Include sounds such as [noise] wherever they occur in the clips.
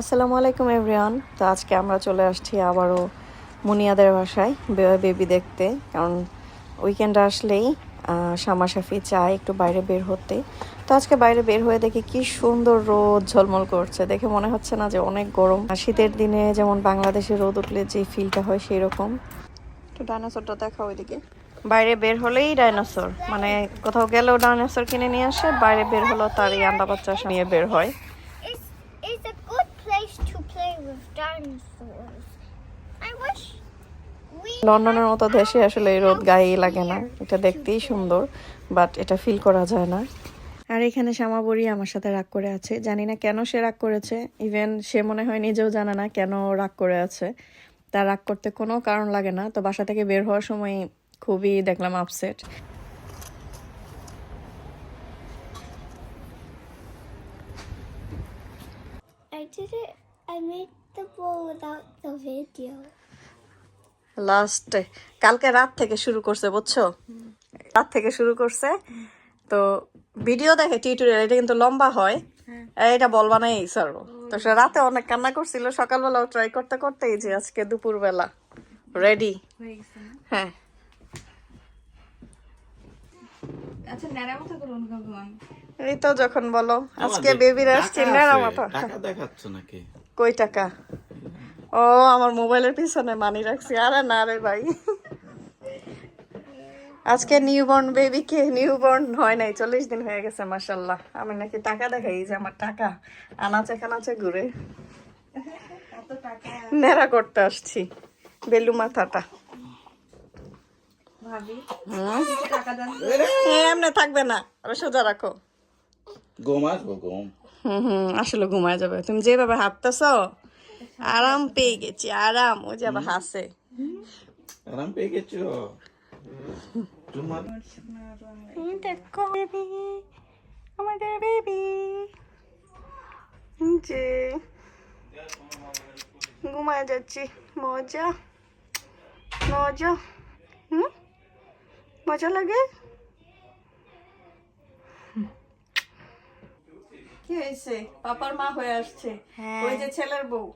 আসসালামু আলাইকুম এভরিওয়ান। তো আজকে আমরা চলে আসছি আবারও মুনিয়াদের বাসায় বেবি দেখতে। কারণ উইকেন্ড আসলেই আহ, শামা শাফি চায় একটু বাইরে বের হতে। তো আজকে বাইরে বের হয়ে দেখি কি সুন্দর রোদ ঝলমল করছে। দেখে মনে হচ্ছে না যে অনেক গরম। শীতের দিনে যেমন বাংলাদেশে রোদ উঠলে যে ফিলটা হয় সেই রকম তো ডাইনোসরটা দেখা ওইদিকে। বাইরে বের হলেই ডাইনোসর। মানে কোথাও গেলেও ডাইনোসর কিনে নিয়ে আসে বাইরে বের হলো তার এই আন্ডা বাচ্চা নিয়ে বের হয়। With dinosaurs. I wish লন্ডনের মতো দেশে আসলে এই রোদ গায়েই লাগে না। এটা দেখতেই সুন্দর বাট এটা ফিল করা যায় না। আর এখানে শ্যামা শ্যামাবরি আমার সাথে রাগ করে আছে। জানি না কেন সে রাগ করেছে। ইভেন সে মনে হয় নিজেও জানে না কেন রাগ করে আছে। তার রাগ করতে কোনো কারণ লাগে না। তো বাসা থেকে বের হওয়ার সময় খুবই দেখলাম upset I did it. I made the without the video. লাস্টে কালকে রাত থেকে শুরু করছে বুঝছ? রাত থেকে শুরু করছে। তো ভিডিও দেখে টিউটোরিয়াল এটা কিন্তু লম্বা হয়। এটা বলবা না এই স্যার তো সে রাতে অনেক কান্না করছিল সকালবেলাও ট্রাই করতে করতে এই যে আজকে দুপুরবেলা। রেডি হ্যাঁ আচ্ছা ন্যাড়া এই তো যখন বলো আজকে বেবির আসছে নেড়া মাথা দেখাচ্ছ নাকি? কই টাকা? ও আমার মোবাইলের পিছনে মানি রাখছি। আরে না রে ভাই। আজকে নিউবর্ন বেবিকে নিউবর্ন হয় নাই চল্লিশ দিন হয়ে গেছে মাসাল্লাহ আমি নাকি টাকা দেখাই যে আমার টাকা। আনাচে কানাচে ঘুরে। নেড়া করতে আসছি বেলু মাথাটা। এমনি থাকবে না আরও সোজা রাখো। গম আসব গম হুম হুম আসলে ঘুমায় যাবে। তুমি যেভাবে হাঁটতেছ আরাম পেয়ে গেছি আরাম। ও যে আবার হাসে। আরাম পেয়ে গেছো? তোমার দেখো বেবি আমাদের বেবি। যে। ঘুমায় যাচ্ছি। মজা। মজা। হুম? মজা লাগে? কি হয়েছে? পাপার মা হয়ে আসছে। ওই যে ছেলের বউ।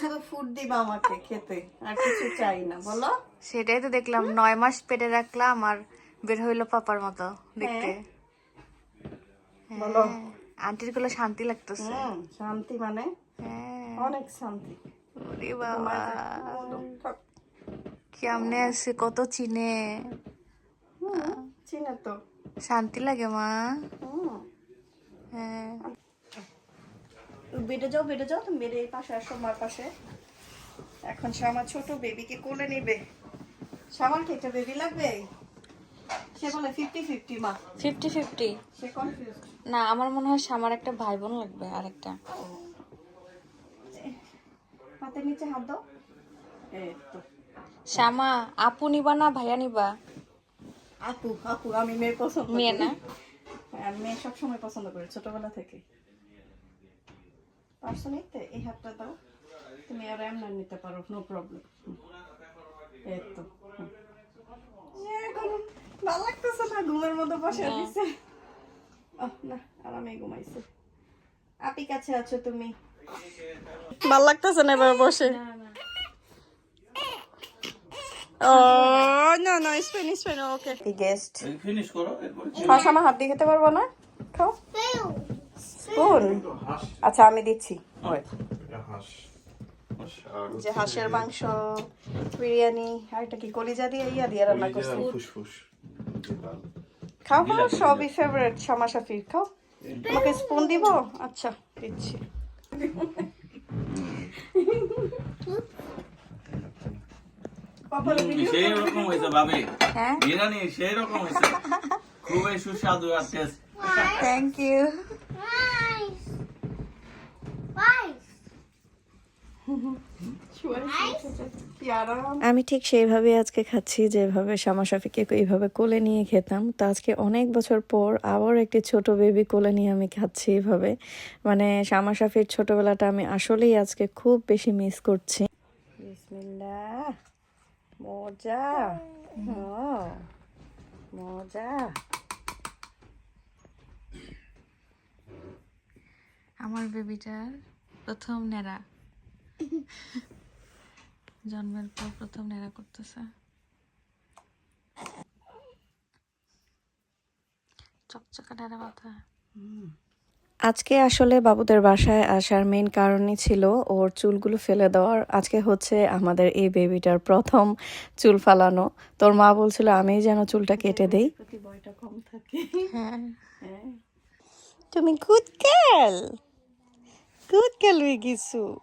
শুধু ফুড দিবা আমাকে খেতে আর কিছু চাই না বলো। সেটাই তো দেখলাম নয় মাস পেটে রাখলাম আর বের হইল পাপার মতো দেখতে। বলো। আন্টিরগুলো শান্তি লাগতেছে। শান্তি মানে? হ্যাঁ। অনেক শান্তি। ওরে বাবা। কেমনে আছে কত চিনে। চিনে তো। শান্তি লাগে মা। হুম। হ্যাঁ। বেডে যাও বেডে যাও তুমি বেডে এই পাশে আসো মার পাশে। এখন আমার ছোট বেবিকে কোলে নিবে। সামার কি একটা বেবি লাগবে? সে বলে ফিফটি ফিফটি মা। ফিফটি ফিফটি সে কনফিউজ না আমার মনে হয় আমার একটা ভাই বোন লাগবে আর একটা হাতের নিচে হাত দাও। এই তো। শ্যামা আপু নিবা না ভাইয়া নিবা? আপু আপু আমি মেয়ে পছন্দ মেয়ে না? মেয়ে সবসময় পছন্দ করি ছোটবেলা থেকে। পারছ নিতে এই হাতটা দাও। তুমি আর এমন নিতে পারো নো প্রবলেম এই তো। ভালো লাগতেছে না? ঘুমের মধ্যে বসে দিছে না আরামে ঘুমাইছে। আপি কাছে আছো তুমি? ভালো লাগতেছে না এবার বসে? ও না। না না স্পেন স্পেন ওকে গেস্ট ফিনিশ করো খাস আমার হাত দিয়ে খেতে পারব না? খাও। স্পুন। আচ্ছা আমি দিচ্ছি। হাঁস হাঁস। যে হাঁসের মাংস বিরিয়ানি আর এটা কি কলিজা দিয়ে ইয়া দিয়ে রান্না করছি? খাও খাও সবই ফেভারিট শামা শাফির খাও। তোমাকে স্পুন দিব? আচ্ছা দিচ্ছি। [laughs] সেই রকম হয়েছে ভাবি। হ্যাঁ? বিরিয়ানি সেই রকম হয়েছে। খুবই সুস্বাদু আর টেস্ট থ্যাংক ইউ. আমি ঠিক সেইভাবে আজকে খাচ্ছি যেভাবে শামা শাফিকে এইভাবে কোলে নিয়ে খেতাম। তো আজকে অনেক বছর পর আবার একটি ছোট বেবি কোলে নিয়ে আমি খাচ্ছি এইভাবে। মানে শামা শাফির ছোটবেলাটা আমি আসলেই আজকে খুব বেশি মিস করছি। মজা। মজা। আমার বেবিটার প্রথম নেড়া জন্মের পর প্রথম নেড়া করতেছে। চকচকা নেড়া মাথা। আজকে আসলে বাবুদের বাসায় আসার মেন কারণই ছিল ওর চুলগুলো ফেলে দেওয়ার। আজকে হচ্ছে আমাদের এই বেবিটার প্রথম চুল ফালানো। তোর মা বলছিল আমি যেন চুলটা কেটে দেই। হ্যাঁ। তুমি গুড গার্ল গুড গার্ল হয়ে গেছু।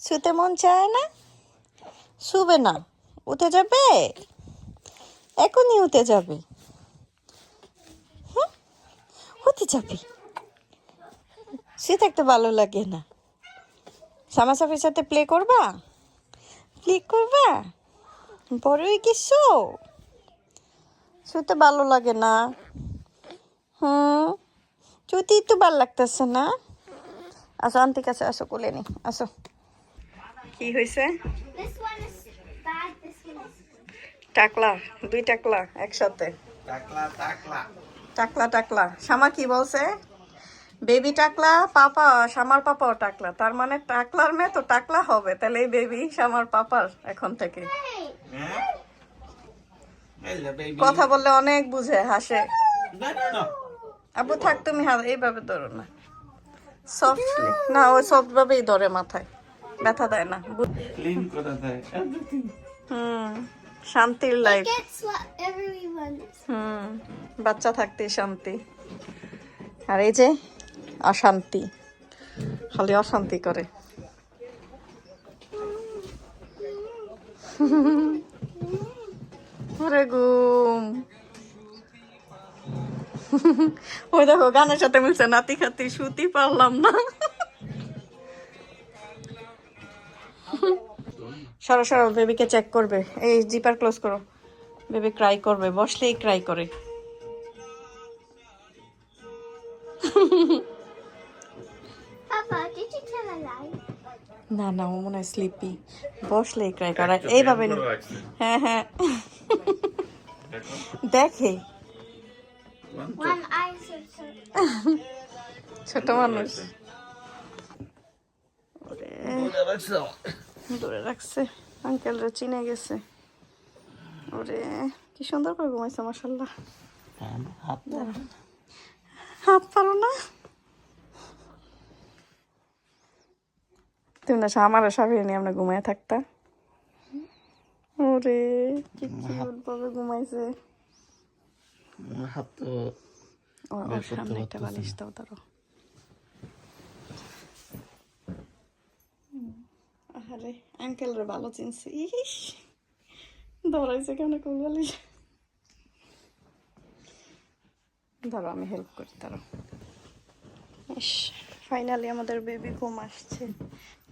শুতে মন চায় না? শুবে না। উঠে যাবে? এখনই উঠে যাবে। হুম? উঠে যাবে। সে থাকতে ভালো লাগে না। সামাসাফির সাথে প্লে করবা? প্লে করবা? বড়ই গেছো শুতে ভালো লাগে না। হুম? যদি একটু ভালো লাগতেছে না। আসো আন্টি কাছে আসো কোলে নি আসো। কি হয়েছে. টাকলা দুই টাকলা একসাথে। টাকলা টাকলা। টাকলা টাকলা। শামা কি বলছে? বেবি টাকলা পাপা শামার পাপাও টাকলা। তার মানে টাকলার মেয়ে তো টাকলা হবে। তাহলে এই বেবি সামার পাপার এখন থেকে। হ্যাঁ কথা বললে অনেক বুঝে হাসে। না না না আবু থাক তুমি হাত এইভাবে ধরো না। সফটলি না ওই সফট ভাবেই ধরে মাথায়। ব্যথা দেয় না। হুম শান্তির লাইফ. হুম বাচ্চা থাকতে শান্তি। আর এই যে অশান্তি। খালি অশান্তি করে। ঘুম ওই দেখো, গানের সাথে মিলছে নাতি খাতি শুতি পারলাম না। সরো সরো, বেবিকে চেক করবে। এই জিপার ক্লোজ করো। বেবি ক্রাই করবে, বসলেই ক্রাই করে। না না ও মনে হয় স্লিপি বসলেই ক্রাই করা এইভাবে নি- হ্যাঁ হ্যাঁ। দেখে. ছোট মানুষ। ওরে, দূরে রাখছে। আঙ্কেল রে চিনে গেছে। ওরে কি সুন্দর করে ঘুমাইছে মাসাল্লাহ হাত পারো না। তুমি না আমার সাবিয়ে নিয়ে আমরা ঘুমায় থাকতা ওরে কি কিউট ভাবে ঘুমাইছে। হাত তো ওর সামনে একটা বালিশ দাও ধরো। আরে আঙ্কেল রে ভালো চিনছি। ইস কেন কোন বালিশ? ধরো আমি হেল্প করি ধরো। ইস ফাইনালি আমাদের বেবি ঘুম আসছে।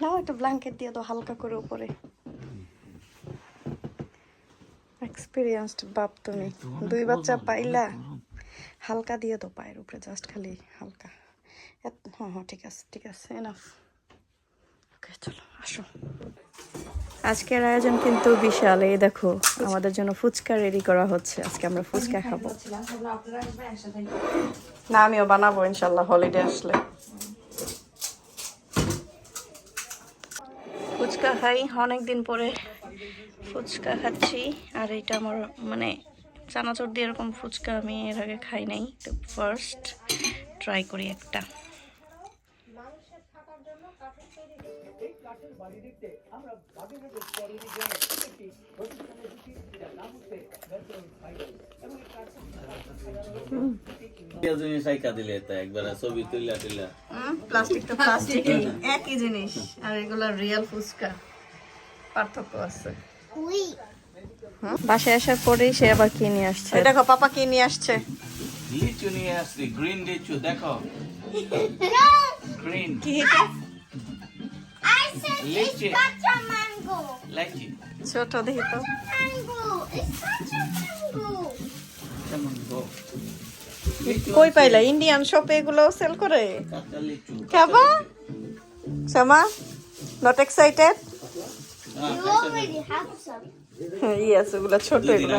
নাও একটা ব্ল্যাঙ্কেট দিয়ে দাও হালকা করে উপরে। এক্সপিরিয়েন্সড বাপ তুমি। দুই বাচ্চা পাইলা? হালকা দিয়ে তো পায়ের উপরে জাস্ট খালি হালকা। হ্যাঁ হ্যাঁ ঠিক আছে ঠিক আছে এনাফ ওকে চলো আসো। আজকের আয়োজন কিন্তু বিশাল এই দেখো আমাদের জন্য ফুচকা রেডি করা হচ্ছে। আজকে আমরা ফুচকা খাব। না আমিও বানাবো ইনশাল্লাহ হলিডে আসলে। ফুচকা খাই। অনেক দিন পরে ফুচকা খাচ্ছি। আর এটা আমার মানে চানাচুর দিয়ে এরকম ফুচকা আমি এর আগে খাই নাই। তো ফার্স্ট ট্রাই করি একটা। জিনিস আইকা দিলে তো একবার ছবি তুইলা তুইলা। প্লাস্টিক তো প্লাস্টিকই একই জিনিস আর এগুলো রিয়েল ফুচকা। পার্থক্য আছে. বাসায় আসার পরেই সে আবার কি নিয়ে আসছে? দেখো পাপা কি নিয়ে আসছে? লিচু নিয়ে আসছি গ্রিন লিচু দেখো। [laughs] গ্রিন কি এটা ছোট দেখি তো। কই পাইলা? ইন্ডিয়ান শপে এগুলো সেল করে? খাবা? সামা নট এক্সাইটেড হ্যাঁ, ইয়েস ওগুলো ছোট এগুলো।